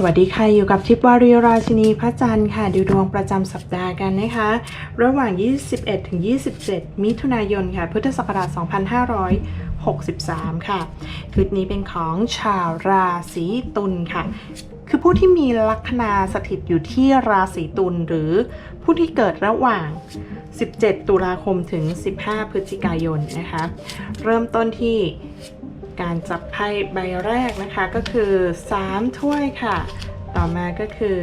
สวัสดีค่ะ อยู่กับทิพย์วารีราชินีพระจันทร์ค่ะ ดูดวงประจำสัปดาห์กันนะคะ ระหว่าง 21 ถึง 27 มิถุนายนค่ะ พุทธศักราช 2563 ค่ะคลิปนี้เป็นของชาวราศีตุลค่ะ คือผู้ที่มีลัคนาสถิตอยู่ที่ราศีตุลหรือผู้ที่เกิดระหว่าง 17 ตุลาคมถึง 15 พฤศจิกายนนะคะ เริ่มต้นที่ การจับไพ่ใบแรกนะคะก็คือ 3 ถ้วยค่ะ ต่อมาก็คือ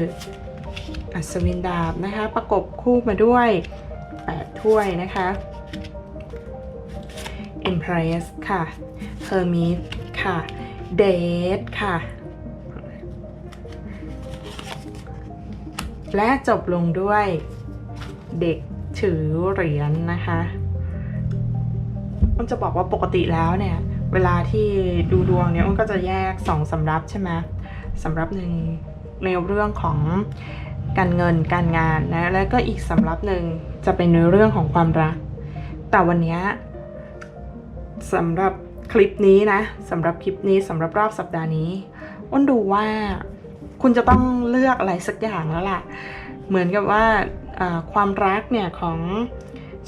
อัศวินดาบนะคะ ประกบคู่มาด้วย 8 ถ้วยนะคะ Empress ค่ะ Hermit ค่ะ Date ค่ะ และจบลงด้วยเด็กถือเหรียญนะคะมันจะบอกว่าปกติแล้วเนี่ย เวลาที่ดูดวงเนี่ยมันก็จะแยกสองสำรับใช่ไหมสำรับหนึ่งในเรื่องของการเงินการงานนะแล้วก็อีกสำรับหนึ่งจะเป็นในเรื่องของความรัก แต่วันนี้สำหรับคลิปนี้นะสำหรับคลิปนี้สำหรับรอบสัปดาห์นี้อ้นดูว่าคุณจะต้องเลือกอะไรสักอย่างแล้วล่ะ เหมือนกับว่าความรักเนี่ยของ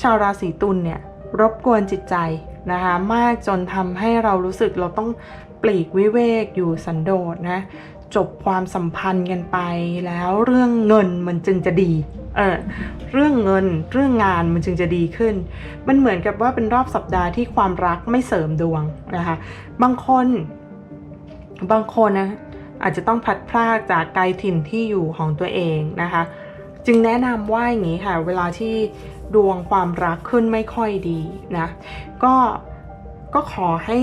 ชาวราศีตุลเนี่ยรบกวนจิตใจ นะคะมากจนทำให้เรารู้สึกเราต้องปลีกวิเวกอยู่สันโดษนะจบความสัมพันธ์กันไปแล้วเรื่องเงินมันจึงจะดีเออเรื่องเงินเรื่องงานมันจึงจะดีขึ้น มันเหมือนกับว่าเป็นรอบสัปดาห์ที่ความรักไม่เสริมดวงนะคะบางคนบางคนนะอาจจะต้องพัดพรากจากไกลถิ่นที่อยู่ของตัวเองนะคะ จึงแนะนำว่าอย่างนี้ค่ะ เวลาที่ ดวงความรักขึ้นไม่ค่อยดีนะ ก็ก็ขอให้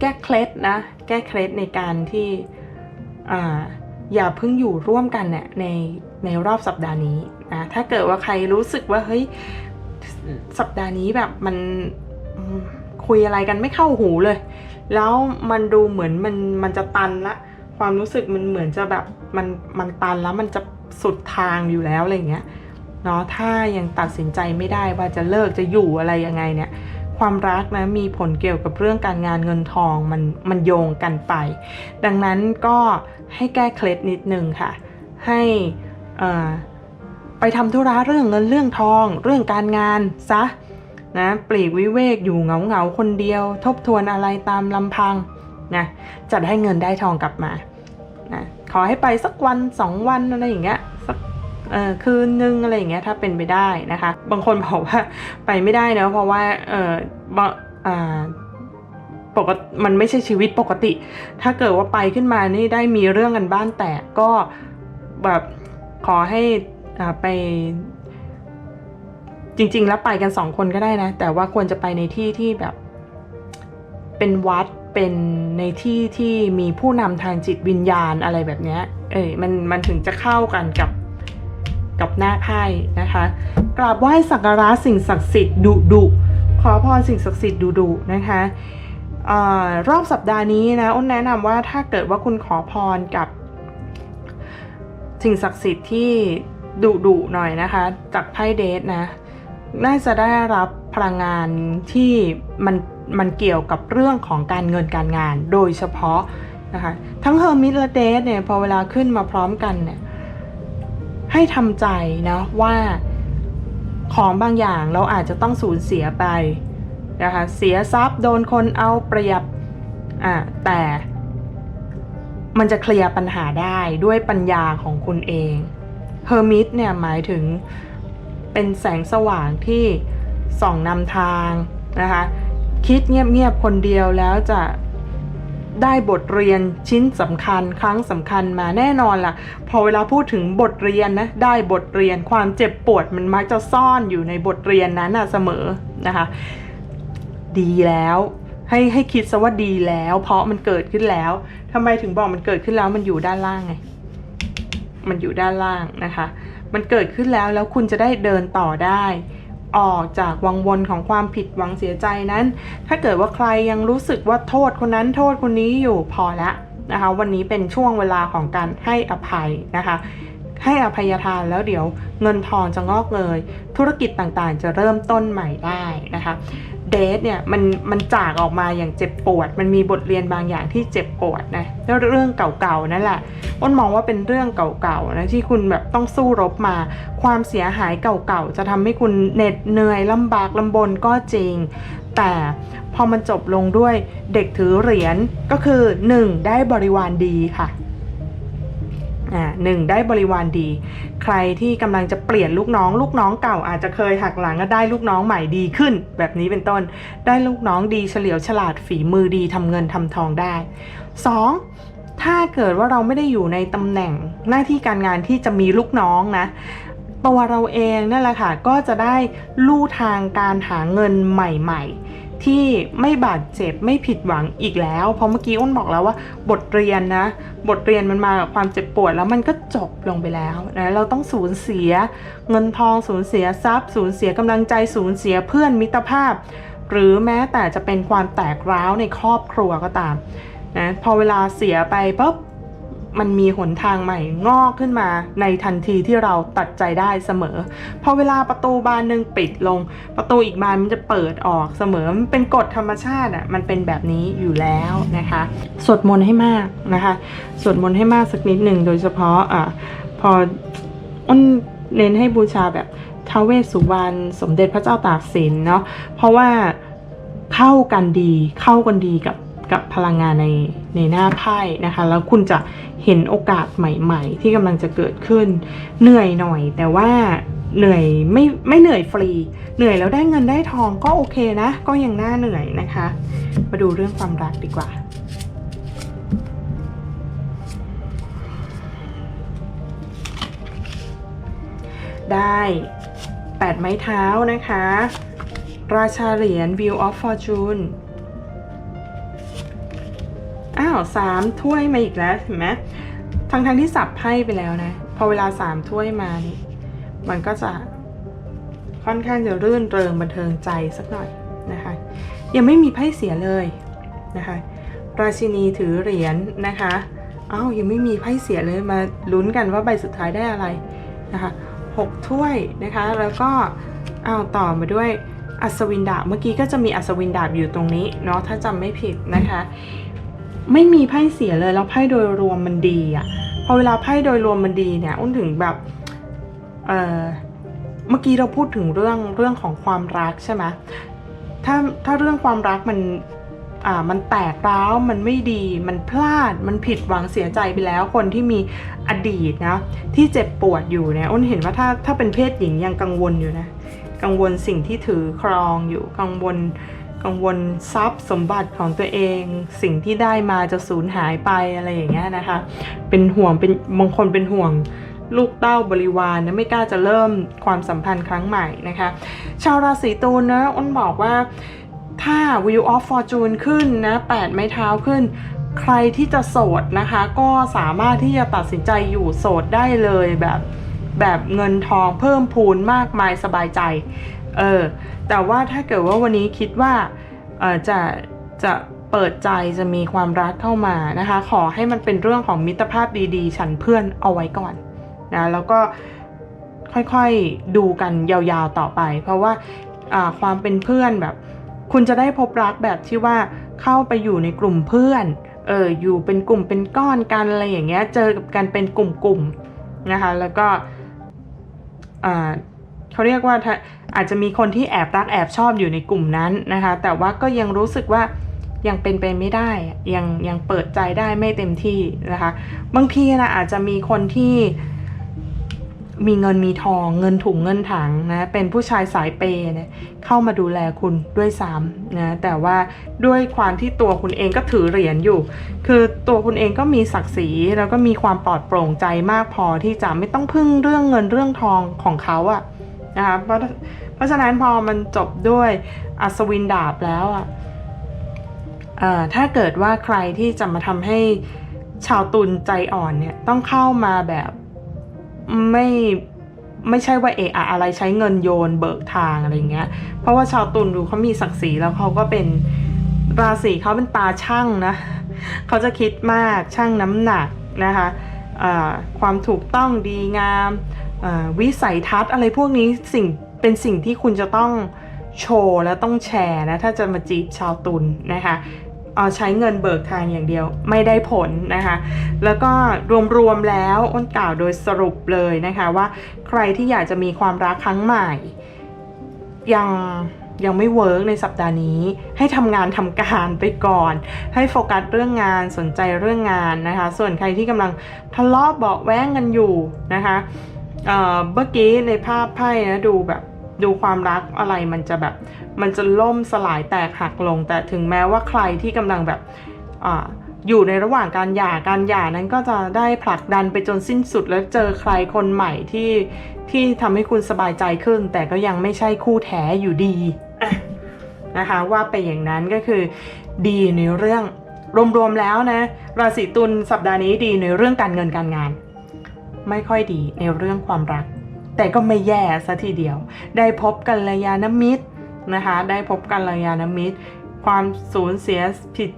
แก้เคล็ดนะ แก้เคล็ดในการที่อ่าอย่าเพิ่งอยู่ร่วมกันเนี่ยในในรอบสัปดาห์นี้นะถ้าเกิดว่าใครรู้สึกว่าเฮ้ยสัปดาห์นี้แบบมันคุยอะไรกันไม่เข้าหูเลย แล้วมันดูเหมือนมันมันจะตันละ ความรู้สึกมันเหมือนจะแบบมันมันตันแล้วมันจะสุดทางอยู่แล้วอะไรเงี้ย เนาะถ้ายังตัดสินใจไม่ได้ว่าจะเลิกจะอยู่อะไรยังไงเนี่ยความรักนะมีผลเกี่ยวกับเรื่องการงานเงินทองมันมันโยงกันไป ดังนั้นก็ให้แก้เคล็ดนิดนึงค่ะ ให้ไปทำธุระเรื่องเงินเรื่องทอง เรื่องการงานซะนะปลีกวิเวกอยู่เหงาเหงาคนเดียว ทบทวนอะไรตามลำพังนะจะได้เงินได้ทองกลับมานะขอให้ไปสักวันสองวันอะไรอย่างเงี้ย เออคืนนึงอะไรอย่างเงี้ยถ้าเป็นไปได้นะคะ บางคนบอกว่าไปไม่ได้นะเพราะว่าเออบางอ่าปกติมันไม่ใช่ชีวิตปกติ ถ้าเกิดว่าไปขึ้นมานี่ได้มีเรื่องกันบ้านแตกก็แบบขอให้อ่าไป จริง ๆ แล้วไปกันสองคนก็ได้นะ แต่ว่าควรจะไปในที่ที่แบบ เป็นวัดเป็นในที่ที่มีผู้นำทางจิตวิญญาณอะไรแบบเนี้ย เอ้ยมันมันถึงจะเข้ากันกับ กับหน้าไพ่นะคะกราบไหว้สักการะสิ่งศักดิ์สิทธิ์ดุดุขอพรสิ่งศักดิ์สิทธิ์ดุดุนะคะออรอบสัปดาห์นี้นะอ้นแนะนำว่าถ้าเกิดว่าคุณขอพรกับสิ่งศักดิ์สิทธิ์ที่ดุดุหน่อยนะคะ จากไพ่เดทนะน่าจะได้รับพลังงานที่มันมันเกี่ยวกับเรื่องของการเงินการงานโดยเฉพาะนะคะทั้งเฮอร์มิตและเดทเนี่ยพอเวลาขึ้นมาพร้อมกันเนี่ย ให้ทำใจนะว่าของบางอย่างเราอาจจะต้องสูญเสียไปนะคะเสียทรัพย์โดนคนเอาเปรียบอะแต่มันจะเคลียร์ปัญหาได้ด้วยปัญญาของคุณเองเฮอร์มิตเนี่ยหมายถึงเป็นแสงสว่างที่ส่องนำทางนะคะคิดเงียบๆคนเดียวแล้วจะ ได้บทเรียนชิ้นสำคัญครั้งสำคัญมาแน่นอนล่ะ พอเวลาพูดถึงบทเรียนนะได้บทเรียนความเจ็บปวดมันมักจะซ่อนอยู่ในบทเรียนนั้นนะเสมอนะคะ ดีแล้วให้ให้คิดซะว่าดีแล้ว เพราะมันเกิดขึ้นแล้วทำไมถึงบอกมันเกิดขึ้นแล้วมันอยู่ด้านล่างไงมันอยู่ด้านล่างนะคะ มันเกิดขึ้นแล้วแล้วคุณจะได้เดินต่อได้ ออกจากวังวนของความผิดหวังเสียใจนั้น ถ้าเกิดว่าใครยังรู้สึกว่าโทษคนนั้นโทษคนนี้อยู่พอละนะคะ วันนี้เป็นช่วงเวลาของการให้อภัยนะคะ ให้อภัยทานแล้วเดี๋ยวเงินทองจะงอกเงยธุรกิจต่างๆ จะเริ่มต้นใหม่ได้นะคะเดทเนี่ยมันมันจากออกมาอย่างเจ็บปวด มันมีบทเรียนบางอย่างที่เจ็บปวดนะแล้วเรื่องเก่าๆนั่นแหละอ้นมองว่าเป็นเรื่องเก่าๆนะที่คุณแบบต้องสู้รบมา ความเสียหายเก่าๆจะทำให้คุณเหน็ดเหนื่อยลำบากลำบนก็จริง แต่พอมันจบลงด้วยเด็กถือเหรียญก็คือ 1. ได้บริวารดีค่ะ อ่าหนึ่งได้บริวารดี ใครที่กำลังจะเปลี่ยนลูกน้อง ลูกน้องเก่าอาจจะเคยหักหลังก็ได้ลูกน้องใหม่ดีขึ้น แบบนี้เป็นต้น ได้ลูกน้องดีเฉลียวฉลาดฝีมือดีทำเงินทำทองได้ 2. ถ้าเกิดว่าเราไม่ได้อยู่ในตำแหน่งหน้าที่การงานที่จะมีลูกน้องนะตัวเราเองนั่นแหละค่ะก็จะได้ลู่ทางการหาเงินใหม่ ๆ ที่ไม่บาดเจ็บไม่ผิดหวังอีกแล้ว เพราะเมื่อกี้อ้นบอกแล้วว่า บทเรียนนะ บทเรียนมันมากับความเจ็บปวดแล้วมันก็จบลงไปแล้วนะเราต้องสูญเสีย เงินทองสูญเสียทรัพย์ สูญเสียกำลังใจสูญเสียเพื่อนมิตรภาพ หรือแม้แต่จะเป็นความแตกร้าวในครอบครัวก็ตามนะพอเวลาเสียไปปุ๊บ มันมีหนทางใหม่งอกขึ้นมา ในทันทีที่เราตัดใจได้เสมอ พอเวลาประตูบานหนึ่งปิดลง ประตูอีกบานมันจะเปิดออกเสมอ มันเป็นกฎธรรมชาติอะ มันเป็นแบบนี้อยู่แล้วนะคะ สวดมนต์ให้มากนะคะ สวดมนต์ให้มากสักนิดหนึ่งโดยเฉพาะอะพออ้นเน้นให้บูชาแบบท้าวเวสสุวรรณสมเด็จพระเจ้าตากสินเนาะ เพราะว่าเข้ากันดีเข้ากันดีกับ กับพลังงานในในหน้าไพ่นะคะ แล้วคุณจะเห็นโอกาสใหม่ๆ ที่กำลังจะเกิดขึ้น เหนื่อยหน่อย แต่ว่าเหนื่อยไม่ไม่เหนื่อยฟรี เหนื่อยแล้วได้เงินได้ทองก็โอเคนะ ก็ยังน่าเหนื่อยนะคะ มาดูเรื่องความรักดีกว่าได้แปดไม้เท้านะคะ ราชาเหรียญ View of Fortune อ้าวสามถ้วยมาอีกแล้วเห็นไหมทั้งทั้งที่สับไพ่ไปแล้วนะ พอเวลาสามถ้วยมานี่มันก็จะค่อนข้างจะรื่นเริงบันเทิงใจสักหน่อยนะคะ ยังไม่มีไพ่เสียเลยนะคะราชินีถือเหรียญนะคะอ้าวยังไม่มีไพ่เสียเลยมาลุ้นกันว่าใบสุดท้ายได้อะไรนะคะหกถ้วยนะคะ แล้วก็อ้าวต่อมาด้วยอัศวินดาบเมื่อกี้ก็จะมีอัศวินดาบอยู่ตรงนี้เนาะถ้าจำไม่ผิดนะคะ ไม่มีไพ่เสียเลยแล้วไพ่โดยรวมมันดีอะพอเวลาไพ่โดยรวมมันดีเนี่ยอ้นถึงแบบเออเมื่อกี้เราพูดถึงเรื่องเรื่องของความรักใช่ไหมถ้าถ้าเรื่องความรักมันอ่ามันแตกร้าวมันไม่ดีมันพลาดมันผิดหวังเสียใจไปแล้วคนที่มีอดีตนะที่เจ็บปวดอยู่เนี่ยอ้นเห็นว่าถ้าถ้าเป็นเพศหญิงยังกังวลอยู่นะกังวลสิ่งที่ถือครองอยู่กังวล กังวลทรัพย์สมบัติของตัวเอง สิ่งที่ได้มาจะสูญหายไปอะไรอย่างเงี้ยนะคะ เป็นห่วงเป็นบางคนเป็นห่วงลูกเต้าบริวารนะไม่กล้าจะเริ่มความสัมพันธ์ครั้งใหม่นะคะ ชาวราศีตุลนะอ้นบอกว่าถ้า Wheel of Fortune ขึ้นนะแปดไม้เท้าขึ้น ใครที่จะโสดนะคะ ก็สามารถที่จะตัดสินใจอยู่โสดได้เลยแบบแบบเงินทองเพิ่มพูนมากมายสบายใจ เออแต่ว่าถ้าเกิดว่าวันนี้คิดว่าเออจะจะเปิดใจจะมีความรักเข้ามานะคะ ขอให้มันเป็นเรื่องของมิตรภาพดีๆ ฉันเพื่อนเอาไว้ก่อนนะแล้วก็ค่อยๆดูกันยาวๆต่อไป เพราะว่าความเป็นเพื่อนแบบ คุณจะได้พบรักแบบที่ว่าเข้าไปอยู่ในกลุ่มเพื่อนเอออยู่เป็นกลุ่มเป็นก้อนกันอะไรอย่างเงี้ยเจอกับกันเป็นกลุ่มๆนะคะ แล้วก็อ่า เขาเรียกว่าอาจจะมีคนที่แอบรักแอบชอบอยู่ในกลุ่มนั้นนะคะ แต่ว่าก็ยังรู้สึกว่ายังเป็นไปไม่ได้ยังยังเปิดใจได้ไม่เต็มที่นะคะ บางทีนะอาจจะมีคนที่มีเงินมีทองเงินถุงเงินถังนะเป็นผู้ชายสายเปย์เนี่ยเข้ามาดูแลคุณด้วยซ้ำนะแต่ว่าด้วยความที่ตัวคุณเองก็ถือเหรียญอยู่ คือตัวคุณเองก็มีศักดิ์ศรีแล้วก็มีความปลอดโปร่งใจมากพอที่จะไม่ต้องพึ่งเรื่องเงินเรื่องทองของเขาอะ นะคะเพราะเพราะฉะนั้นพอมันจบด้วยอัศวินดาบแล้วอะเอ่อถ้าเกิดว่าใครที่จะมาทำให้ชาวตุลใจอ่อนเนี่ยต้องเข้ามาแบบไม่ไม่ใช่ว่าเอะอะอะไรใช้เงินโยนเบิกทางอะไรเงี้ย เพราะว่าชาวตุลดูเขามีศักดิ์ศรีแล้วเขาก็เป็นราศีเขาเป็นตาช่างนะเขาจะคิดมากช่างน้ำหนักนะคะความถูกต้องดีงาม วิสัยทัศน์อะไรพวกนี้สิ่งเป็นสิ่งที่คุณจะต้องโชว์และต้องแชร์นะถ้าจะมาจีบชาวตุลนะคะเอาใช้เงินเบิกทางอย่างเดียวไม่ได้ผลนะคะ แล้วก็รวมๆแล้วอ้นกล่าวโดยสรุปเลยนะคะว่าใครที่อยากจะมีความรักครั้งใหม่ ยังยังไม่เวิร์กในสัปดาห์นี้ ให้ทำงานทำการไปก่อน ให้โฟกัสเรื่องงานสนใจเรื่องงานนะคะ ส่วนใครที่กำลังทะเลาะเบาแว้งกันอยู่นะคะ เมื่อกี้ในภาพไพ่นะดูแบบดูความรักอะไรมันจะแบบ มันจะล่มสลายแตกหักลง แต่ถึงแม้ว่าใครที่กำลังแบบออยู่ในระหว่างการหย่าการหย่านั้นก็จะได้ผลักดันไปจนสิ้นสุดแล้วเจอใครคนใหม่ที่ที่ทำให้คุณสบายใจขึ้น แต่ก็ยังไม่ใช่คู่แท้อยู่ดีนะคะว่าไปอย่างนั้นก็คือดีในเรื่องรวมๆแล้วนะราศีตุลสัปดาห์นี้ดีในเรื่องการเงินการงาน ไม่ค่อยดีในเรื่องความรัก แต่ก็ไม่แย่ซะทีเดียว ได้พบกัลยาณมิตรนะคะ ได้พบกัลยาณมิตร ความสูญเสียผิด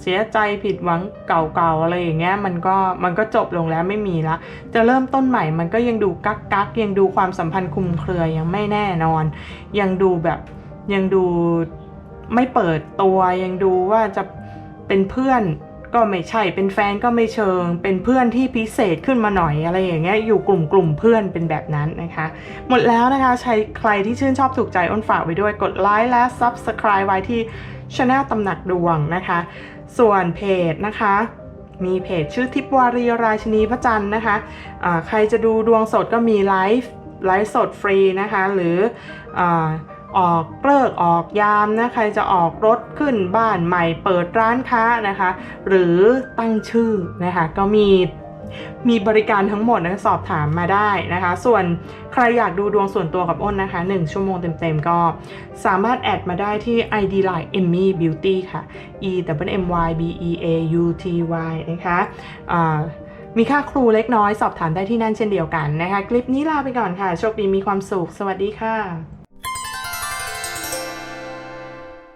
เสียใจผิดหวังเก่าๆอะไรอย่างเงี้ยมันก็มันก็จบลงแล้วไม่มีละ จะเริ่มต้นใหม่มันก็ยังดูกักกักยังดูความสัมพันธ์คลุมเครือยังไม่แน่นอน ยังดูแบบยังดูไม่เปิดตัวยังดูว่าจะเป็นเพื่อน ก็ไม่ใช่เป็นแฟนก็ไม่เชิง เป็นเพื่อนที่พิเศษขึ้นมาหน่อยอะไรอย่างเงี้ยอยู่กลุ่มกลุ่มเพื่อนเป็นแบบนั้นนะคะ หมดแล้วนะคะใช้ใครที่ชื่นชอบถูกใจอ้นฝากไว้ด้วยกดไลค์และ Subscribe ไว้ที่ช anel ตำหนักดวงนะคะ ส่วนเพจนะคะมีเพจชื่อทิพวารีราชินีพระจันทร์นะคะะใครจะดูดวงสดก็มีไลฟ์ไลฟ์สดฟรีนะคะ หรืออ ออกเลิกออกยามนะใครจะออกรถขึ้นบ้านใหม่เปิดร้านค้านะคะ หรือตั้งชื่อนะคะก็มีมีบริการทั้งหมดนะสอบถามมาได้นะคะ ส่วนใครอยากดูดวงส่วนตัวกับอ้นนะคะ 1 ชั่วโมงเต็มๆ ก็สามารถแอดมาได้ที่ ID Line Emmy Beauty ค่ะ E W M Y B E A U T Y นะคะมีค่าครูเล็กน้อยสอบถามได้ที่นั่นเช่นเดียวกันนะคะ คลิปนี้ลาไปก่อนค่ะ โชคดีมีความสุข สวัสดีค่ะ